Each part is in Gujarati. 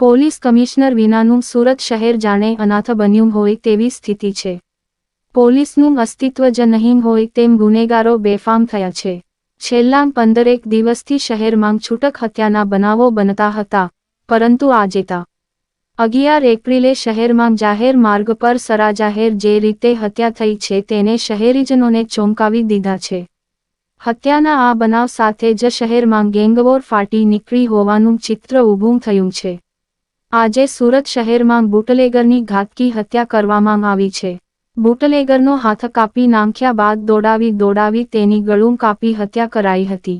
પોલીસ કમિશનર વિનાનું સુરત શહેર જાણે અનાથ બન્યું હોય તેવી સ્થિતિ છે. પોલીસનું અસ્તિત્વ જ નહીં હોય તેમ ગુનેગારો બેફામ થયા છે. છેલ્લા પંદરેક દિવસથી શહેરમાં છૂટક હત્યાના બનાવો બનતા હતા, પરંતુ આજેતા અગિયાર એપ્રિલે શહેરમાં જાહેર માર્ગ પર સરાજાહેર જે રીતે હત્યા થઈ છે તેને શહેરીજનોને ચોંકાવી દીધા છે. હત્યાના આ બનાવ સાથે જ શહેરમાં ગેંગવોર ફાટી નીકળી હોવાનું ચિત્ર ઊભું થયું છે. આજે સુરત શહેરમાં બુટલેગરની ઘાતકી હત્યા કરવામાં આવી છે. બુટલેગરનો હાથ કાપી નાખ્યા બાદ દોડાવી દોડાવી તેની ગળું કાપી હત્યા કરાઈ હતી.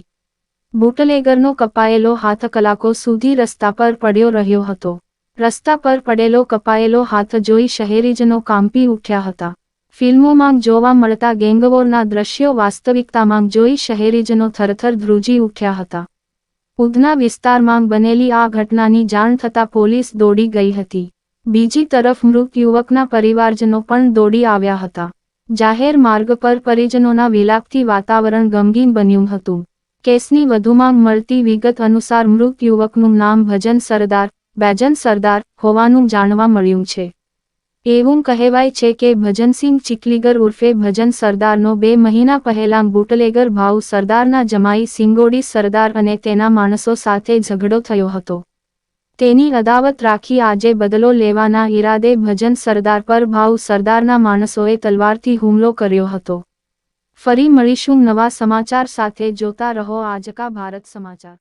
બુટલેગરનો કપાયેલો હાથ કલાકો સુધી રસ્તા પર પડ્યો રહ્યો હતો. રસ્તા પર પડેલો કપાયેલો હાથ જોઈ શહેરીજનો કાંપી ઉઠ્યા હતા. ફિલ્મોમાં જોવા મળતા ગેંગવોરના દ્રશ્યો વાસ્તવિકતામાં જોઈ શહેરીજનો થરથર ધ્રુજી ઉઠ્યા હતા. ઉધના વિસ્તારમાં બનેલી આ ઘટનાની જાણ થતાં પોલીસ દોડી ગઈ હતી. બીજી તરફ મૃત યુવકના પરિવારજનો પણ દોડી આવ્યા હતા. જાહેર માર્ગ પર પરિજનોના વિલાપથી વાતાવરણ ગમગીન બન્યું હતું. કેસની વધુમાં મળતી વિગત અનુસાર મૃત યુવકનું નામ ભજન સરદાર, બેજન સરદાર હોવાનું જાણવા મળ્યું છે. એવું કહેવાય છે કે ભજનસિંહ ચિકલીગર ઉર્ફે ભજન સરદારનો બે મહિના પહેલા બુટલેગર ભાવ સરદારના જમાઈ સિંગોડી સરદાર અને તેના માણસો સાથે ઝઘડો થયો હતો. તેની અદાવત રાખી આજે બદલો લેવાના ઈરાદે ભજન સરદાર પર ભાવ સરદારના માણસોએ તલવારથી હુમલો કર્યો હતો. ફરી મળીશું નવા સમાચાર સાથે, જોતા રહો આજકા ભારત સમાચાર.